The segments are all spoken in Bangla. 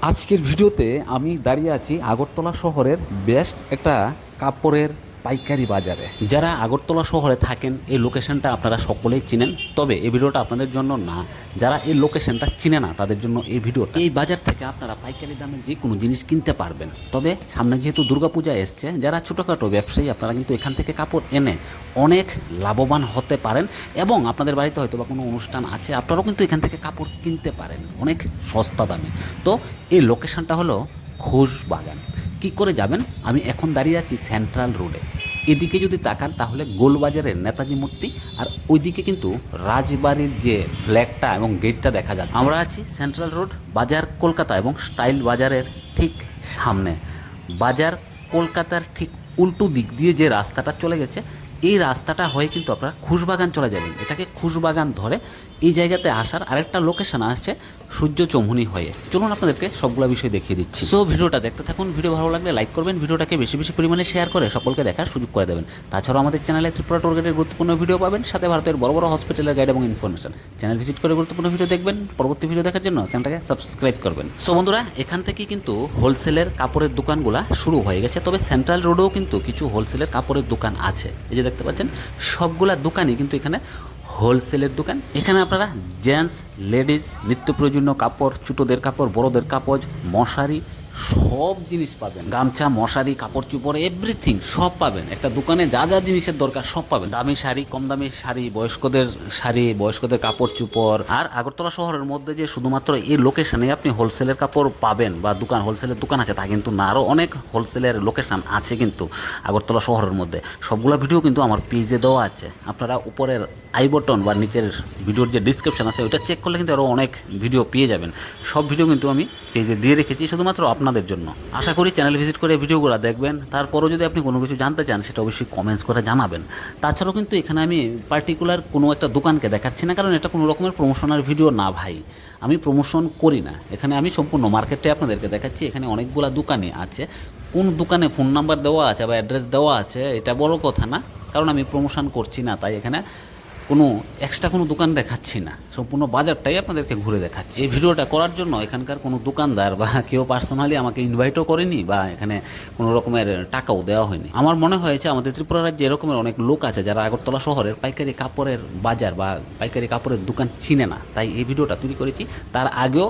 আজকের ভিডিওতে আমি দাঁড়িয়ে আছি আগরতলা শহরের বেস্ট একটা কাপড়ের পাইকারি বাজারে। যারা আগরতলা শহরে থাকেন, এই লোকেশনটা আপনারা সকলেই চিনেন। তবে এই ভিডিওটা আপনাদের জন্য না, যারা এই লোকেশনটা চিনে না, তাদের জন্য এই ভিডিওটা। এই বাজার থেকে আপনারা পাইকারি দামে যে কোনো জিনিস কিনতে পারবেন। তবে সামনে যেহেতু দুর্গাপূজা এসছে, যারা ছোটোখাটো ব্যবসায়ী, আপনারা কিন্তু এখান থেকে কাপড় এনে অনেক লাভবান হতে পারেন এবং আপনাদের বাড়িতে হয়তো বা কোনো অনুষ্ঠান আছে, আপনারাও কিন্তু এখান থেকে কাপড় কিনতে পারেন অনেক সস্তা দামে। তো এই লোকেশনটা হলো ঘোষ বাগান কি করে যাবেন? আমি এখন দাঁড়িয়ে আছি সেন্ট্রাল রোডে এদিকে যদি তাকান, তাহলে গোলবাজারের নেতাজি মূর্তি, আর ওইদিকে কিন্তু রাজবাড়ির যে ফ্ল্যাগটা এবং গেটটা দেখা যাচ্ছে। আমরা আছি সেন্ট্রাল রোড বাজার কলকাতা এবং স্টাইল বাজারের ঠিক সামনে। বাজার কলকাতার ঠিক উল্টো দিক দিয়ে যে রাস্তাটা চলে গেছে এই রাস্তাটা হয়ে কিন্তু আপনারা খুশবাগান চলে যাবেন। এটাকে খুশবাগান ধরে এই জায়গাতে আসার আরেকটা লোকেশন আসছে সূর্য চৌমুনি হয়ে। চলুন আপনাদেরকে সবগুলো বিষয় দেখিয়ে দিচ্ছি। সো ভিডিওটা দেখতে থাকুন, ভিডিও ভালো লাগলে লাইক করবেন, ভিডিওটাকে বেশি বেশি পরিমাণে শেয়ার করে সকলকে দেখার সুযোগ করে দেবেন। তাছাড়াও আমাদের চ্যানেলে ত্রিপুরা টোল গেটের গুরুত্বপূর্ণ ভিডিও পাবেন, সাথে ভারতের বড় বড় হসপিটালের গাইড এবং ইনফরমেশন চ্যানেল ভিজিট করে গুরুত্বপূর্ণ ভিডিও দেখবেন, পরবর্তী ভিডিও দেখার জন্য চ্যানেলটাকে সাবস্ক্রাইব করবেন। সো বন্ধুরা, এখান থেকে কিন্তু হোলসেলের কাপড়ের দোকানগুলা শুরু হয়ে গেছে, তবে সেন্ট্রাল রোডেও কিন্তু কিছু হোলসেলের কাপড়ের দোকান আছে। এই যে দেখতে পাচ্ছেন, সবগুলা দোকানই কিন্তু এখানে হোলসেলের দোকান। এখানে আপনারা জেন্টস লেডিস নিত্য প্রয়োজনীয় কাপড়, ছোটোদের কাপড়, বড়দের কাপড়, মশারি সব জিনিস পাবেন। গামছা, মশারি, কাপড় চুপড় এভরিথিং সব পাবেন। একটা দোকানে যা যা জিনিসের দরকার সব পাবেন। দামি শাড়ি, কম দামি শাড়ি, বয়স্কদের শাড়ি, বয়স্কদের কাপড় চুপড়। আর আগরতলা শহরের মধ্যে যে শুধুমাত্র এই লোকেশনে আপনি হোলসেলের কাপড় পাবেন বা দোকান হোলসেলের দোকান আছে, তা কিন্তু না। আরও অনেক হোলসেলের লোকেশন আছে কিন্তু আগরতলা শহরের মধ্যে। সবগুলো ভিডিও কিন্তু আমার পেজে দেওয়া আছে। আপনারা উপরের আই বটন বা নিচের ভিডিওর যে ডিসক্রিপশন আছে, ওইটা চেক করলে কিন্তু আরও অনেক ভিডিও পেয়ে যাবেন। সব ভিডিও কিন্তু আমি পেজে দিয়ে রেখেছি। শুধুমাত্র আপনাদের জন্য। আশা করি চ্যানেল ভিজিট করে ভিডিওগুলো দেখবেন। তারপরও যদি আপনি কোনো কিছু জানতে চান, সেটা অবশ্যই কমেন্টস করে জানাবেন। তাছাড়াও কিন্তু এখানে আমি পার্টিকুলার কোনো একটা দোকানকে দেখাচ্ছি না, কারণ এটা কোনো রকমের প্রমোশনাল ভিডিও না ভাই। আমি প্রমোশন করি না। এখানে আমি সম্পূর্ণ মার্কেটে আপনাদেরকে দেখাচ্ছি। এখানে অনেকগুলা দোকানে আছে। কোন দোকানে ফোন নাম্বার দেওয়া আছে বা অ্যাড্রেস দেওয়া আছে, এটা বড় কথা না। কারণ আমি প্রমোশন করছি না, তাই এখানে কোনো এক্সট্রা কোনো দোকান দেখাচ্ছি না। সম্পূর্ণ বাজারটাই আপনাদেরকে ঘুরে দেখাচ্ছি। এই ভিডিওটা করার জন্য এখানকার কোনো দোকানদার বা কেউ পার্সোনালি আমাকে ইনভাইটও করেনি বা এখানে কোনো রকমের টাকাও দেওয়া হয়নি। আমার মনে হয়েছে আমাদের ত্রিপুরা রাজ্যে এরকমের অনেক লোক আছে যারা আগরতলা শহরের পাইকারি কাপড়ের বাজার বা পাইকারি কাপড়ের দোকান চিনে না। তাই এই ভিডিওটা তৈরি করেছি। তার আগেও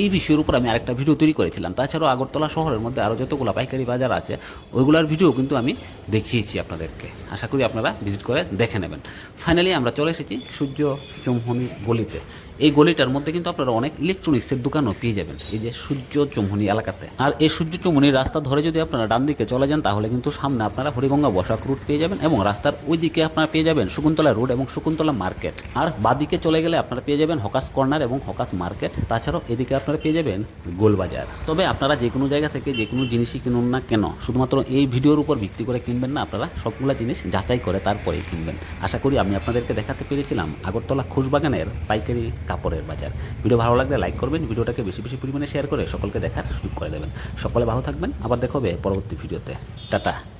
এই বিষয়ের উপর আমি আরেকটা ভিডিও তৈরি করেছিলাম। তাছাড়াও আগরতলা শহরের মধ্যে আরও যতগুলো পাইকারি বাজার আছে, ওইগুলোর ভিডিও কিন্তু আমি দেখিয়েছি আপনাদেরকে। আশা করি আপনারা ভিজিট করে দেখে নেবেন। ফাইনালি আমরা চলে এসেছি সূর্য চৌমহনি গলিতে। এই গলিটার মধ্যে কিন্তু আপনারা অনেক ইলেকট্রনিক্সের দোকানও পেয়ে যাবেন, এই যে সূর্য চৌমহনি এলাকাতে। আর এই সূর্য চৌমহনির রাস্তা ধরে যদি আপনারা ডান দিকে চলে যান, তাহলে কিন্তু সামনে আপনারা হরিগঙ্গা বসাক রুট পেয়ে যাবেন এবং রাস্তার ওই দিকে আপনারা পেয়ে যাবেন শকুন্তলা রোড এবং শকুন্তলা মার্কেট। আর বাদিকে চলে গেলে আপনারা পেয়ে যাবেন হকাস কর্নার এবং হকাস মার্কেট। তাছাড়াও এদিকে আপনারা পেয়ে যাবেন? গোলবাজার। তবে আপনারা যে কোনো জায়গা থেকে যে কোনো জিনিসই কিনুন না কেন, শুধুমাত্র এই ভিডিওর উপর ভিত্তি করে কিনবেন না, আপনারা সবগুলো জিনিস যাচাই করে তারপরেই কিনবেন। আশা করি আমি আপনাদেরকে দেখাতে পেরেছিলাম আগরতলা খুশবাগানের পাইকারি কাপড়ের বাজার। ভিডিও ভালো লাগলে লাইক করবেন, ভিডিওটাকে বেশি বেশি পরিমাণে শেয়ার করে সকলকে দেখার সুযোগ করে দেবেন। সকলে ভালো থাকবেন, আবার দেখা হবে পরবর্তী ভিডিওতে। টাটা।